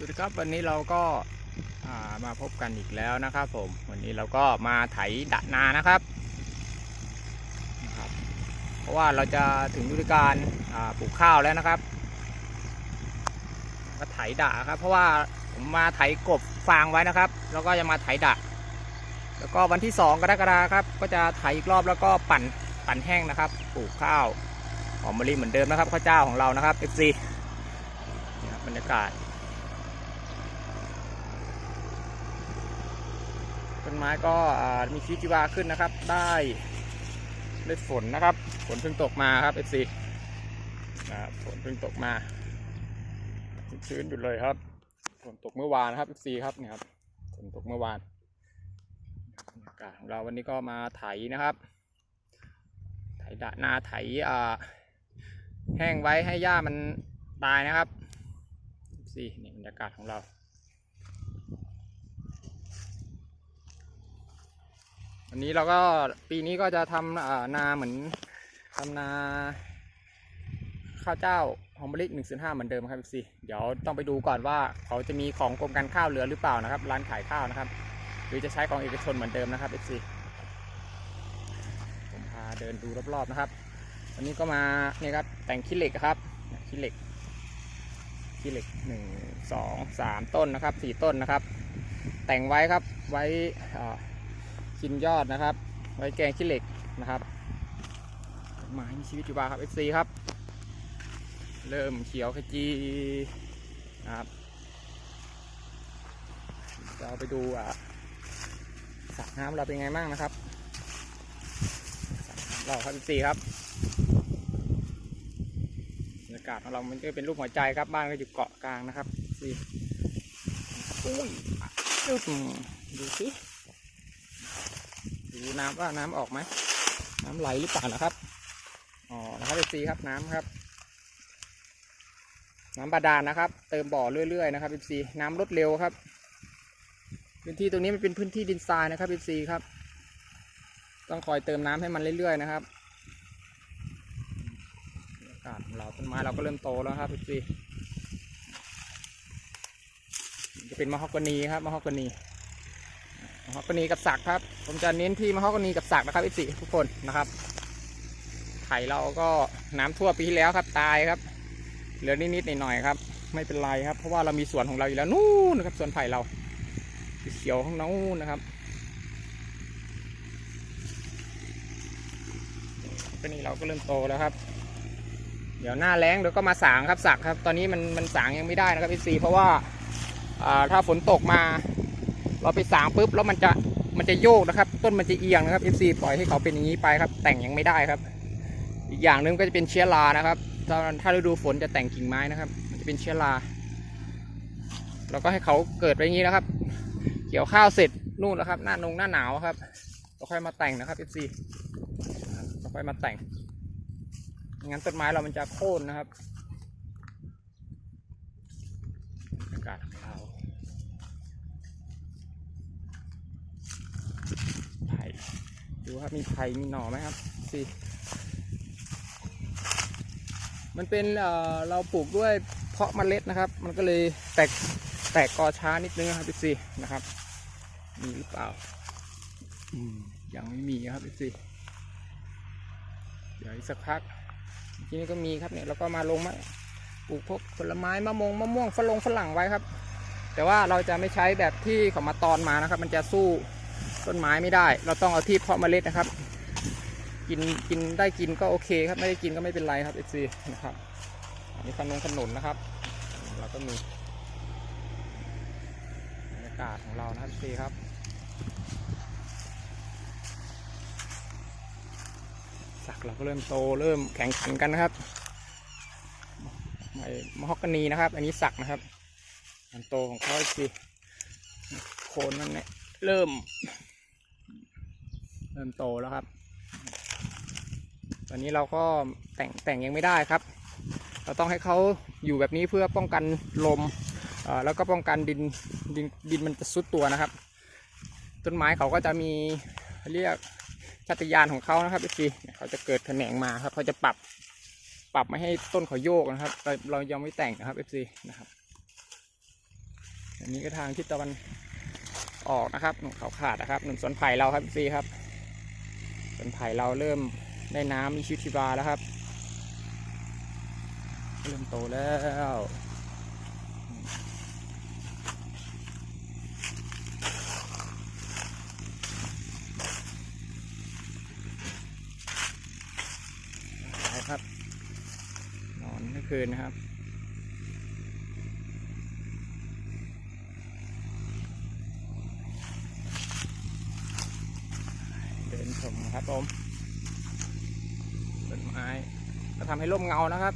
สวัสดีครับวันนี้เราก็ามาพบกันอีกแล้วนะครับผมวันนี้เราก็มาไถดะนานะครับนะครับ เพราะว่าเราจะถึงฤดูกาลอ่าปลูกข้าวแล้วนะครับมาไถดะครับ เพราะว่าผมมาไถกบฟางไว้นะครับ แล้วก็จะมาไถดะ แล้วก็วันที่ 2 กรกฎาคมครับ ก็จะไถอีกรอบแล้วก็ปั่นปั่นแห้งนะครับ ปลูกข้าวหอมมะลิเหมือนเดิมนะครับข้าวเจ้าของเรานะครับ FC นี่ครับบรรยากาศ ต้น ไม้ก็มีชีวิตชีวาขึ้นนะครับ ได้ได้ฝนนะครับ ฝนเพิ่งตกมาครับเอซีนะครับฝนเพิ่งตกมา ชื้นอยู่เลยครับ ฝนตกเมื่อวานครับเอซีครับเนี่ยครับ ฝนตกเมื่อวานบรรยากาศของเราวันนี้ก็มาไถนะครับ ไถดะนาไถอ่าแห้งไว้ให้หญ้ามันตายนะครับสีนี่บรรยากาศของเรา วันนี้เราก็ปีนี้ก็จะทำนาเหมือนทำนาข้าวเจ้าหอมมะลิหนึ่งศูนย์ห้าเหมือนเดิมครับพี่เดี๋ยวต้องไปดูก่อนว่าเขาจะมีของกรมการข้าวเหลือหรือเปล่านะครับ ร้านขายข้าวนะครับ หรือจะใช้ของเอกชนเหมือนเดิมนะครับพี่ผมพาเดินดูรอบๆนะครับวันนี้ก็มาเนี่ยครับแต่งขี้เหล็กครับขี้เหล็กขี้เหล็กหนึ่งสองสามต้นนะครับสี่ต้นนะครับ แต่งไว้ครับไว้อ่า กินยอดนะครับ ไว้แกงขี้เหล็กนะครับไม้มีชีวิตอยู่บ้าครับ FC ครับ เริ่มเขียวขจีนะครับเราไปดูอะสระน้ำเราเป็นไงบ้างนะครับเราครับ FC ครับบรรยากาศของเรา มันก็เป็นรูปหัวใจครับ บ้านก็อยู่เกาะกลางนะครับ f อุ้ยอึ๊บดูสิ ดูน้ำว่าน้ำออกไหม น้ำไหลหรือเปล่านะครับ อ๋อ นะครับเอซีครับน้ำครับ น้ำบาดาลนะครับ เติมบ่อเรื่อยๆนะครับเอซีน้ำลดเร็วครับ พื้นที่ตรงนี้มันเป็นพื้นที่ดินทรายนะครับเอซีครับ ต้องคอยเติมน้ำให้มันเรื่อยๆนะครับอากาศของเราต้นไม้เราก็เริ่มโตแล้วครับเอซีจะเป็นมะฮอกกานีครับมะฮอกกานี มฮอกกานีกับสักครับ ผมจะเน้นที่มะฮอกกานีกับสักนะครับอีสิทุกคนนะครับไข่เราก็น้ำท่วมปีที่แล้วครับตายครับ เหลือนิดๆหน่อยๆครับ ไม่เป็นไรครับ เพราะว่าเรามีสวนของเราอยู่แล้วนู่นนะครับสวนไผ่เราเขียวของนู่นนะครับก็นี่เราก็เริ่มโตแล้วครับ เดี๋ยวหน้าแล้งเดี๋ยวก็มาสางครับสักครับ ตอนนี้มันมันสางยังไม่ได้นะครับอีซีเพราะว่าอ่าถ้าฝนตกมา เราไปสางปุ๊บแล้วมันจะมันจะโยกนะครับ ต้นมันจะเอียงนะครับ FC ปล่อยให้เขาเป็นอย่างนี้ไปครับ แต่งยังไม่ได้ครับ อีกอย่างหนึ่งก็จะเป็นเชื้อรานะครับถ้าถ้าฤดูฝนจะแต่งกิ่งไม้นะครับ มันจะเป็นเชื้อราเราก็ให้เขาเกิดไปอย่างนี้นะครับ เกี่ยวข้าวเสร็จนู่นแล้วครับ หน้านงหน้าหนาวครับเราค่อยมาแต่งนะครับ FC เราค่อยมาแต่งไม่งั้นต้นไม้เรามันจะโค่นนะครับอากาศของเรา ไผ่ ดูครับมีไผ่มีหน่อไหมครับสิมันเป็นเอ่อเราปลูกด้วยเพาะเมล็ดนะครับ มันก็เลยแตกแตกกอช้านิดนึงครับพี่ซีนะครับ มีหรือเปล่าอืมยังไม่มีครับพี่ซีเดี๋ยวอีกสักพักทีนี้ก็มีครับเนี่ยเราก็มาลงมาปลูกพวกผลไม้มะม่วงมะม่วงฝรั่งฝรั่งไว้ครับ แต่ว่าเราจะไม่ใช้แบบที่เขามาตอนมานะครับ มันจะสู้ ต้นไม้ไม่ได้ เราต้องเอาที่เพาะเมล็ดนะครับ กินกินได้กินก็โอเคครับไม่ได้กินก็ไม่เป็นไรครับเอซีนะครับอันนี้ขนมขนุนนะครับ เราก็มีบรรยากาศของเรานะครับเอซีครับสักเราก็เริ่มโตเริ่มแข็งขันกันนะครับไม้ฮอกกานีนะครับ อันนี้สักนะครับการโตของเขาเอซีโคนมันเนี่ยเริ่ม เริ่มโตแล้วครับ ตอนนี้เราก็แต่งแต่งยังไม่ได้ครับ เราต้องให้เขาอยู่แบบนี้เพื่อป้องกันลมแล้วก็ป้องกันดินดินดินมันจะซุดตัวนะครับ ต้นไม้เขาก็จะมีเรียกชาติยานของเขานะครับพี่เขาจะเกิดแขนงมาครับเขาจะปรับปรับไม่ให้ต้นเขาโยกนะครับ เราเรายังไม่แต่งนะครับ FC นะครับอันนี้ก็ทางทิศตะวันออกนะครับหนุนเขาขาดนะครับหนุนสวนไผ่เราครับเอฟซีครับ สวนไผ่เราเริ่มได้น้ำมีชีวิตชีวาแล้วครับ เริ่มโตแล้วไปครับ นอนเมื่อคืนนะครับ นชมนะครับผมต้นไม้ก็ทำให้ร่มเงานะครับ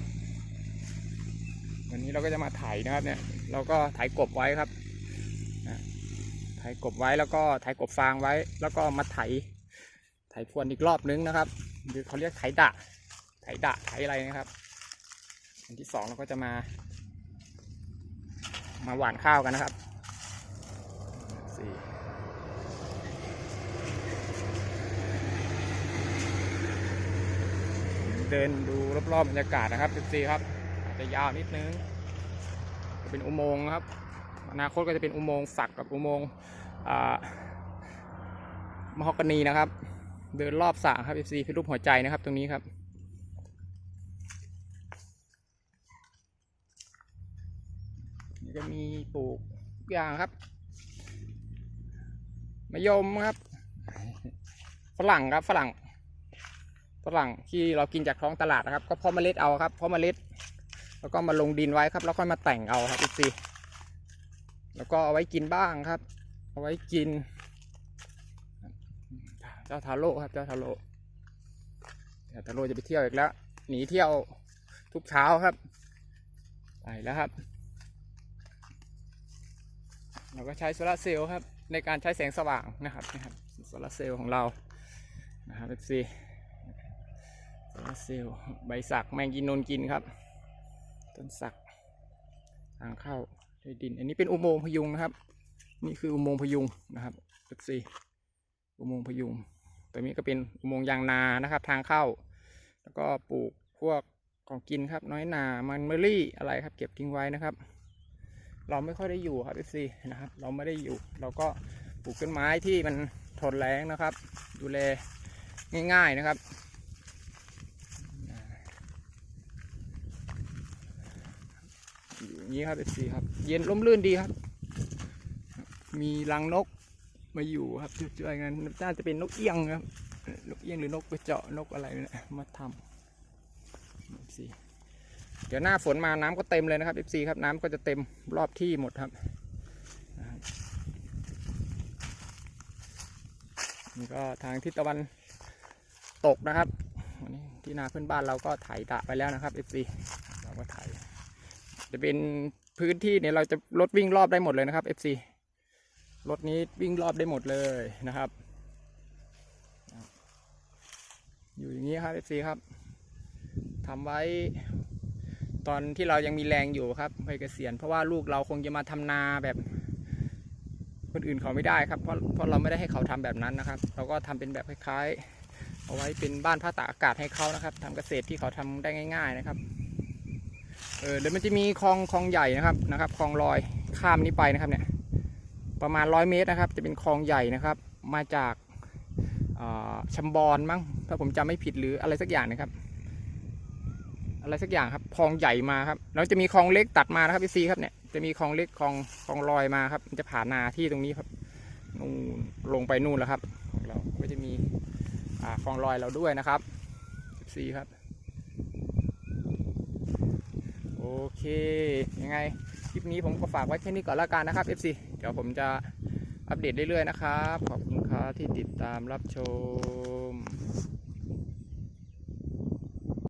วันนี้เราก็จะมาไถนะครับเนี่ย เราก็ไถกบไว้ครับไถกบไว้แล้วก็ไถกบฟางไว้ แล้วก็มาไถไถพรวนอีกรอบนึงนะครับหรือเขาเรียกไถดะไถดะไถอะไรนะครับ อันที่สองเราก็จะมา มาหว่านข้าวกันนะครับสี่ เดินดูรอบๆบรรยากาศนะครับ14ครับอาจจะยาวนิดนึงจะเป็นอุโมงค์ครับ อนาคตก็จะเป็นอุโมงค์สักกับอุโมงค์อ่ามหอกนีนะครับ เดินรอบสระครับ FC เป็นรูปหัวใจนะครับ ตรงนี้ครับนี่ก็มีปลูกทุกอย่างครับมะยมครับ ฝรั่งครับฝรั่ง ฝรั่งที่เรากินจากท้องตลาดนะครับ ก็เพาะเมล็ดเอาครับเพาะเมล็ด แล้วก็มาลงดินไว้ครับแล้วค่อยมาแต่งเอาครับอีกทีแล้วก็เอาไว้กินบ้างครับ เอาไว้กิน เจ้าทาโร่ครับเจ้าทาโร่เจ้าทาโร่จะไปเที่ยวอีกแล้ว หนีเที่ยวทุกเช้าครับ ไปแล้วครับ เราก็ใช้โซลาร์เซลล์ครับ ในการใช้แสงสว่างนะครับนะครับโซลาร์เซลล์ของเรานะครับ FC โซลาร์ เซลใบสักแมงกินนนกินครับ ต้นสักทางเข้าด้วยดิน อันนี้เป็นอุโมงค์พยุงนะครับ นี่คืออุโมงค์พยุงนะครับ FC อุโมงค์พยุงตัวนี้ก็เป็นอุโมงค์ยางนานะครับ ทางเข้า แล้วก็ปลูกพวกของกินครับ น้อยนามันเมอรี่อะไรครับ เก็บทิ้งไว้นะครับ เราไม่ค่อยได้อยู่ครับ FC นะครับ เราไม่ได้อยู่ เราก็ปลูกต้นไม้ที่มันทนแรงนะครับ ดูแลง่าย ๆนะครับ อย่างนี้ครับ FC ครับ เย็นร่มรื่นดีครับ มีรังนกมาอยู่ครับช่วยๆกันน่าจะเป็นนกเอี้ยงครับ นกเอี้ยงหรือนกกระเจาะนกอะไรเนี่ยมาทำ FC เดี๋ยวหน้าฝนมาน้ำก็เต็มเลยนะครับ FC ครับน้ำก็จะเต็มรอบที่หมดครับนี่ก็ทางทิศตะวันตกนะครับ ที่นาเพื่อนบ้านเราก็ไถตะไปแล้วนะครับ FC เราก็ไถ จะเป็นพื้นที่เนี่ยเราจะรถวิ่งรอบได้หมดเลยนะครับ FC รถนี้วิ่งรอบได้หมดเลยนะครับ อยู่อย่างนี้ครับ FC ครับทำไว้ตอนที่เรายังมีแรงอยู่ครับไปเกษียณเพราะว่าลูกเราคงจะมาทำนาแบบคนอื่นเขาไม่ได้ครับเพราะเพราะเราไม่ได้ให้เขาทำแบบนั้นนะครับ เราก็ทำเป็นแบบคล้ายๆ เอาไว้เป็นบ้านพักตากอากาศให้เขานะครับทำเกษตรที่เขาทำได้ง่าย ๆ นะครับ เออเดี๋ยวมันจะมีคลองคลองใหญ่นะครับนะครับคลองลอยข้ามนี้ไปนะครับเนี่ยประมาณร้อยเมตรนะครับ จะเป็นคลองใหญ่นะครับ มาจากชัมบอนมั้งถ้าผมจำไม่ผิดหรืออะไรสักอย่างนะครับ อะไรสักอย่างครับคลองใหญ่มาครับแล้วจะมีคลองเล็กตัดมานะครับพี่ซีครับเนี่ยจะมีคลองเล็กคลองคลองลอยมาครับ มันจะผ่านนาที่ตรงนี้ครับนู่นลงไปนู่นแล้วครับของเราก็จะมีคลองลอยเราด้วยนะครับพี่ซีครับ โอ เคยังไงคลิปนี้ผมก็ฝากไว้แค่นี้ก่อนละกันนะครับ FC เดี๋ยวผมจะอัปเดตเรื่อยๆนะครับ ขอบคุณครับที่ติดตามรับชม